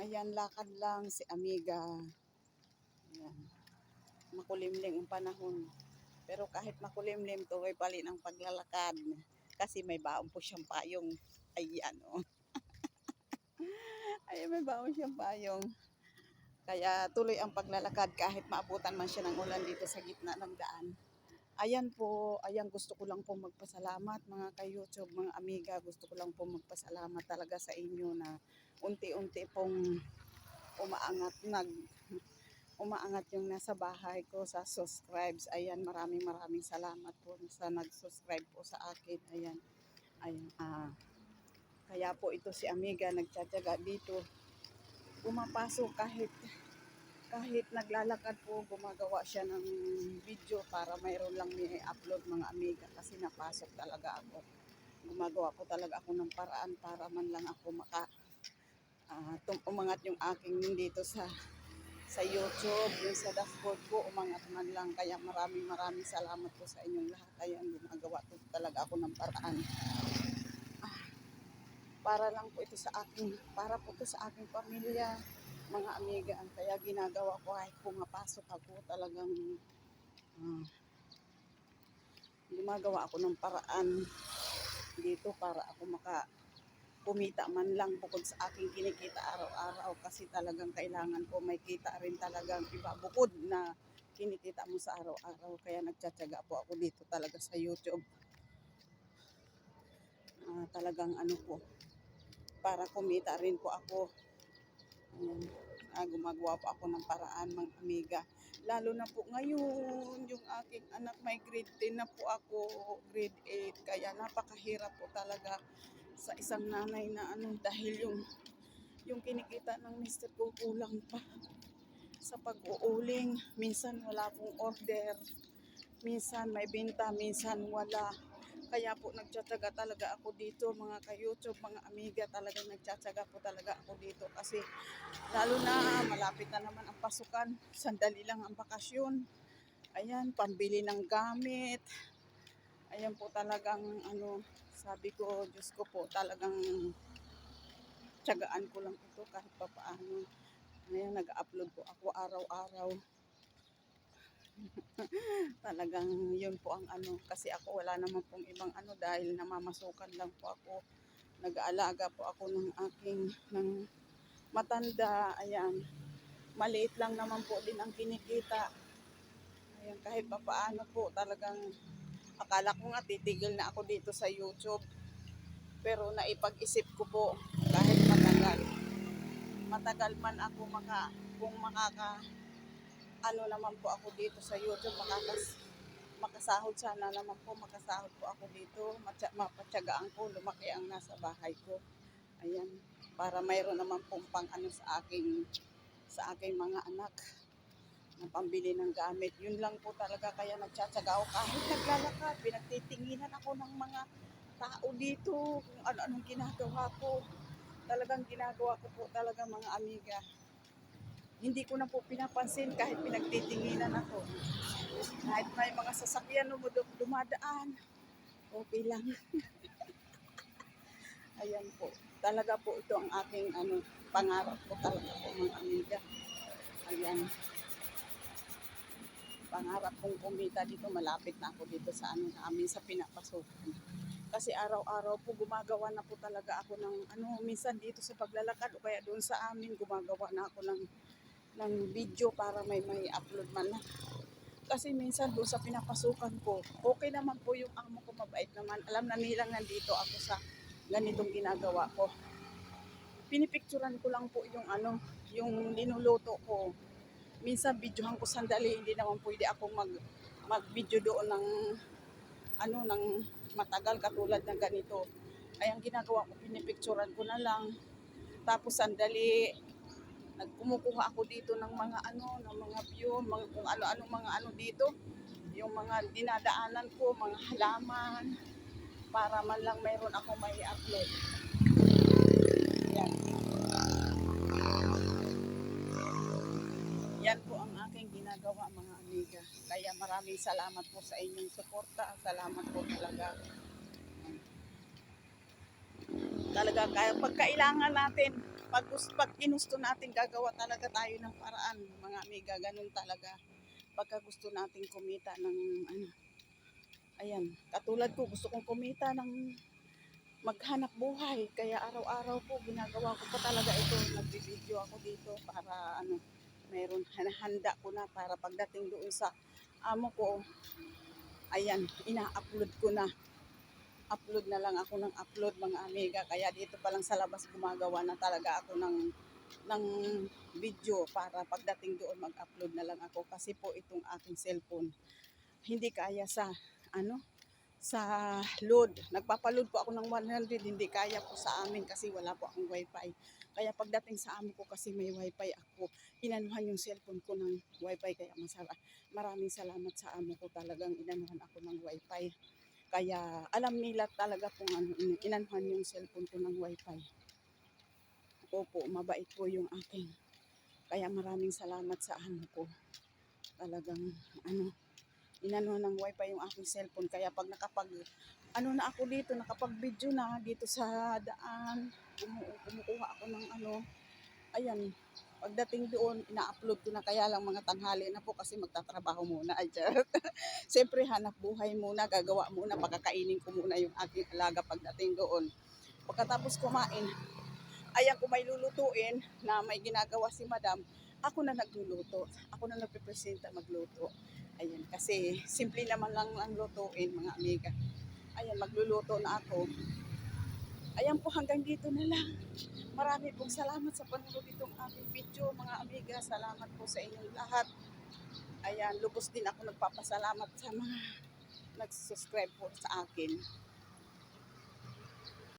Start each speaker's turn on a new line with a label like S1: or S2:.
S1: Ayan, lakad lang si Amiga. Ayan. Makulimlim ang panahon. Pero kahit makulimlim, tuloy pa rin ang paglalakad. Kasi may baon po siyang payong. Ayan, oh. Ayan, may baon siyang payong. Kaya tuloy ang paglalakad kahit maabutan man siya ng ulan dito sa gitna ng daan. Ayan po, ayan gusto ko lang po magpasalamat mga ka-YouTube, mga amiga. Gusto ko lang po magpasalamat talaga sa inyo na unti-unti pong umaangat nag umaangat yung nasa bahay ko sa subscribes. Ayan, maraming maraming salamat po sa nag-subscribe po sa akin. Ayan. Ayan. Ah, kaya po ito si Amiga nagtsatsaga dito. Pumapasok kahit kahit naglalakad po, gumagawa siya ng video para mayroon lang may upload mga amiga kasi napasok talaga ako. Gumagawa po talaga ako ng paraan para man lang ako maka tum- umangat yung aking dito sa sa YouTube, yung sa dashboard ko, umangat man lang. Kaya maraming maraming salamat po sa inyong lahat. Kaya gumagawa po talaga ako ng paraan. Ah, para lang po ito sa aking, para po ito sa aking pamilya, mga amiga. Kaya ginagawa ko kahit pumapasok ako talagang ah, gumagawa ako ng paraan dito para ako maka kumita man lang bukod sa aking kinikita araw-araw kasi talagang kailangan ko may kita rin talagang iba bukod na kinikita mo sa araw-araw kaya nagtsatsaga po ako dito talaga sa YouTube Ah, talagang ano po para kumita rin po ako Ayan. Ah, gumagawa po ako ng paraan mga amiga. Lalo na po ngayon yung aking anak may grade 10 na po ako grade 8 kaya napakahirap po talaga sa isang nanay na ano dahil yung yung kinikita ng mister ko kulang pa sa pag-uuling. Minsan wala pong order. Minsan may binta minsan wala kaya po nagtsatsaga talaga ako dito mga ka-YouTube, mga amiga talagang nagtsatsaga po talaga ako dito kasi lalo na malapit na naman ang pasukan, sandali lang ang bakasyon. Ayan, pambili ng gamit. Ayan po talagang ano, sabi ko, Diyos ko po, talagang tsagaan ko lang ito kahit pa paano. Ayan, nag-upload po ako araw-araw. Talagang yun po ang ano, kasi ako wala naman pong ibang ano dahil namamasukan lang po ako. Nag-aalaga po ako ng aking, ng matanda, ayan. Maliit lang naman po din ang kinikita. Ayan, kahit pa paano po, talagang akala ko nga titigil na ako dito sa YouTube. Pero naipag-isip ko po kahit matagal. Matagal man ako maka, kung makaka, ano naman po ako dito sa YouTube, makakas, makasahod sana naman po, makasahod po ako dito, matya, mapatyagaan ko, lumaki ang nasa bahay ko. Ayan, para mayroon naman pong pang ano sa aking, sa aking mga anak na pambili ng gamit. Yun lang po talaga kaya nagtsatsaga ako kahit naglalakad, pinagtitinginan ako ng mga tao dito, kung ano-anong ginagawa ko. Talagang ginagawa ko po talaga mga amiga hindi ko na po pinapansin kahit pinagtitinginan ako. Kahit may mga sasakyan dumad- dumadaan, okay lang. Ayan po. Talaga po ito ang aking ano, pangarap ko talaga po mga amiga. Ayan. Pangarap kong kumita dito, malapit na ako dito sa ano namin sa pinapasukan. Kasi araw-araw po gumagawa na po talaga ako ng ano, minsan dito sa paglalakad o kaya doon sa amin gumagawa na ako ng ng video para may may upload man lang. Kasi minsan doon sa pinapasukan ko, okay naman po yung amo ko, mabait naman. Alam na nilang nandito ako sa ganitong ginagawa ko. Pinipicturan ko lang po yung ano, yung linuluto ko. Minsan videohan ko sandali, hindi naman pwede akong mag mag-video doon ng ano ng matagal katulad ng ganito. Ay ang ginagawa ko, pinipicturan ko na lang. Tapos sandali, nagkumukuha ako dito ng mga ano, ng mga view, mga kung ano-ano mga ano dito. Yung mga dinadaanan ko, mga halaman, para man lang mayroon ako may upload. Yan. Yan po ang aking ginagawa mga amiga. Kaya maraming salamat po sa inyong suporta. Salamat po talaga. Talaga, kaya pag kailangan natin, Pag, pag ginusto natin, gagawa talaga tayo ng paraan, mga amiga, ganun talaga. Pagka gusto natin kumita ng ano, ayan, katulad ko, gusto kong kumita ng maghanap buhay. Kaya araw-araw po, ginagawa ko pa talaga ito. Nagbibideo ako dito para ano, meron, handa ko na para pagdating doon sa amo ko, ayan, ina-upload ko na. Upload na lang ako ng upload mga amiga. Kaya dito pa lang sa labas gumagawa na talaga ako ng ng video para pagdating doon mag-upload na lang ako kasi po itong aking cellphone hindi kaya sa ano sa load. Nagpapaload po ako ng 100, hindi kaya po sa amin kasi wala po akong wifi. Kaya pagdating sa amin ko kasi may wifi ako, inanuhan yung cellphone ko ng wifi kaya masara. Maraming salamat sa amo ko talagang inanuhan ako ng wifi. Kaya alam nila talaga kung ano, in- inanuhan yung cellphone ko ng wifi. Opo, mabait po yung aking. Kaya maraming salamat sa amo ko. Talagang ano, inano ng wifi yung aking cellphone. Kaya pag nakapag, ano na ako dito, nakapag-video na dito sa daan, kumu- kumukuha ako ng ano, ayan, pagdating doon, ina-upload ko na kaya lang mga tanghali na po kasi magtatrabaho muna. Siyempre, hanap buhay muna, gagawa muna, pagkakainin ko muna yung aking alaga pagdating doon. Pagkatapos kumain, ayan kung may lulutuin na may ginagawa si madam, ako na nagluluto. Ako na nagpipresenta magluto. Ayan, kasi simple naman lang ang lutuin, mga amiga. Ayan, magluluto na ako. Ayan po, hanggang dito na lang. Marami pong salamat sa panonood itong aking video, mga amiga. Salamat po sa inyong lahat. Ayan, lubos din ako nagpapasalamat sa mga nag-subscribe po sa akin.